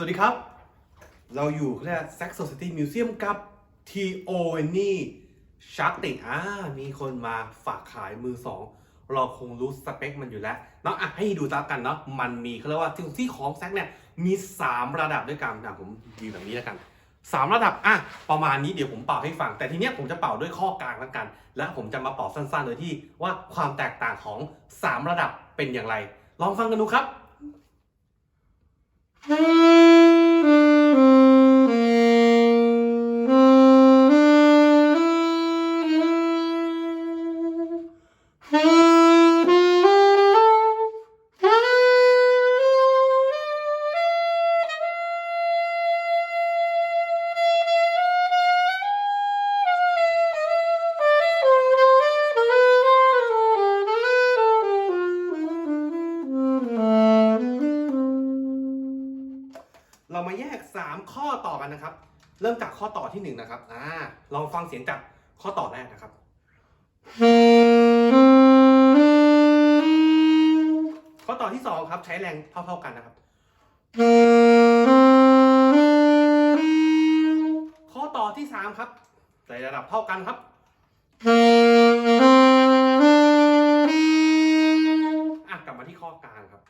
สวัสดีครับ เราอยู่เรียก Sex Society Museum กับ T.O. n n y ชัตติอ่ามีคนมาฝากขายมือสอง เราคงรู้สเปคมันอยู่แล้วเนาะอะให้ดูตามกันเนาะมันมีเขาเรียกว่าที่ที่ของแซ็กเนี่ยมี 3 ระดับด้วยกันนะผมดีแบบนี้แล้วกัน 3 ระดับอะประมาณนี้เดี๋ยวผมเป่าให้ฟัง แต่ทีเนี้ยผมจะเป่าด้วยข้อกลางแล้วกัน และผมจะมาเป่าสั้นๆโดยที่ว่าความแตกต่างของ 3 ระดับเป็นอย่างไร ลองฟังกันดูครับ Hmm. มาแยก 3 ข้อต่อกันนะครับ เริ่มจากข้อต่อที่ 1 นะครับอ่าลองฟังเสียงจากข้อต่อแรกนะครับ ข้อต่อที่ 2 ครับใช้แรงเท่า ๆกันนะครับ ข้อต่อที่ 3 ครับในระดับเท่ากันครับอะกลับมาที่ข้อกลางครับ